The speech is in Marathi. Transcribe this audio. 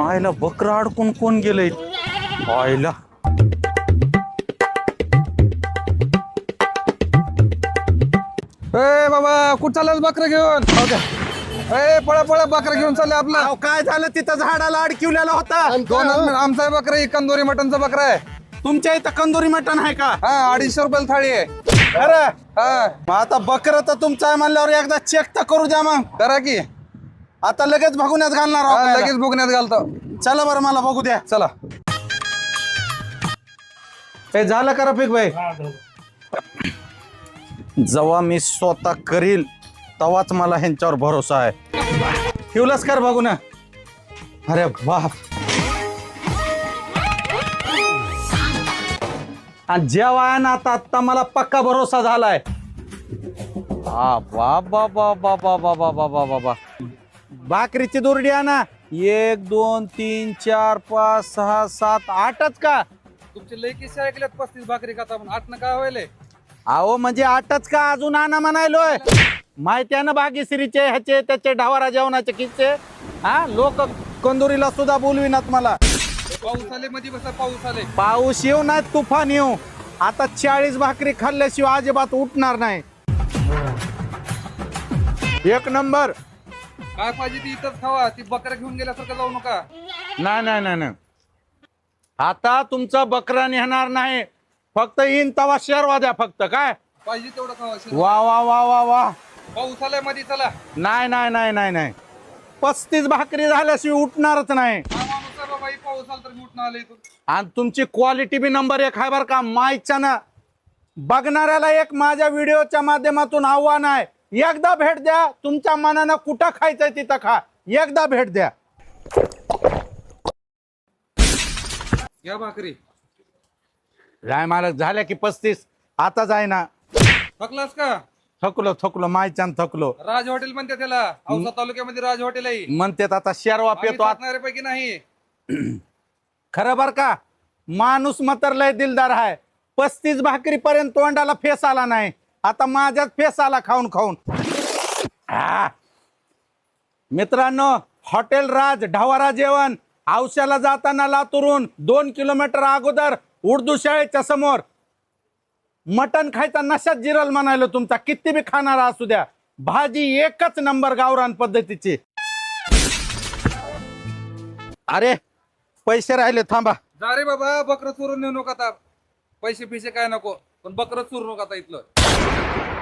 आयला बकर अडकून कोण गेलंय? आयला ए बाबा कुठं चाललं बकरं घेऊन? ए पळा पळा बकरं घेऊन चालले आपलं. अहो, काय झालं? तिथं झाडाला अडकिवलेला होता. दोन आमचा आहे बकरा एक कंदोरी मटनचा बकरा आहे. तुमच्या इथं कंदुरी मटण आहे का? हा अडीचशे रुपयाला थाळी आहे. खरं हा. मग आता बकर तर तुमचं आहे म्हणल्यावर एकदा चेक तर करू द्या मग. करा की. आता लगेच बघूनच घालणार आहोत हा. लगेच बुकण्यात घालतो. चला बरं मला बघू द्या. चला. हे झालं का रफिक भाई जेव्हा मी स्वतः करील तेव्हाच मला ह्यांच्यावर भरोसा आहे. ठेवलंच कर बघू ना अरे बाप. आणि जेव्हा आहे ना आता आता मला पक्का भरोसा झालाय. हा बा बा बा बा बा बा बा बा बा बा बा. भाकरीची दुरडी ना एक दोन तीन चार पाच सहा सात आठच का? तुमचे लई किस्से ऐकलेत पस्तीस भाकरी खाता पण आठ काय व्हायले? अहो म्हणजे आठच का? अजून आणा म्हणायलोय माहिती आहे ना भाग्यश्रीचे ह्याचे त्याचे ढावारा जेवणाचे किस्से? हा? लोक कंदुरीला सुद्धा बोलविनात मला. पाऊस आले मध्ये बसा पाऊस आले. पाऊस येऊ नाही तुफान येऊ. आता चाळीस भाकरी खाल्ल्याशिवाय अजिबात उठणार नाही. एक नंबर. काय पाहिजे ती इथंच खावा ती बकऱ्या घेऊन गेल्यासारखं जाऊ नका. नाही नाही नाही नाही. आता तुमचा बकरा नेणार नाही. फक्त येईन तवा शेरवा द्या फक्त काय? पाहिजे तेवढं खावा. वा वा वा वा वा. पाऊस आलायमध्ये चला. नाही नाही नाही नाही नाही. पस्तीस भाकरी झाल्याशिवाय उठणारच नाही. माणूस आहे बाबा ही पाऊस आला तर मी उठणं आलं इथून. आणि तुमची क्वालिटी बी नंबर एक आहे बरं का मायच्या ना बघणाऱ्याला एक माझ्या व्हिडिओच्या माध्यमातून आव्हान आहे. एकदा भेट द्या तुमच्या मनानं कुठं खायचंय तिथं खा. एकदा भेट द्या. या भाकरी. राय मालक झाल्या की पस्तीस आता जाय ना. थकलास का? थकलो थकलो मायच्यान थकलो. राज हॉटेल म्हणते त्याला. औसा तालुक्यामध्ये राज हॉटेल आहे. म्हणतेत आता शेरवा पेतो आता. थकणारे पैकी नाही. खरं बर का माणूस मतर लय दिलदार आहे पस्तीस भाकरी पर्यंत तोंडाला फेस आला नाही. आता माझ्याच फेस आला खाऊन खाऊन. आ. मित्रांनो हॉटेल राज ढवारा जेवण औशाला जाताना लातूरून दोन किलोमीटर अगोदर उर्दू शाळेच्या समोर. मटण खायचा नशात जिरल म्हणायला तुमचा किती बी खाणारा असू द्या. भाजी एकच नंबर गावरान पद्धतीची. अरे पैसे राहिले थांबा. जा रे बाबा बकर चोरून नेऊ नका आता. पैसे फिसे काय नको पण बकरच चुरू नका आता इथलं.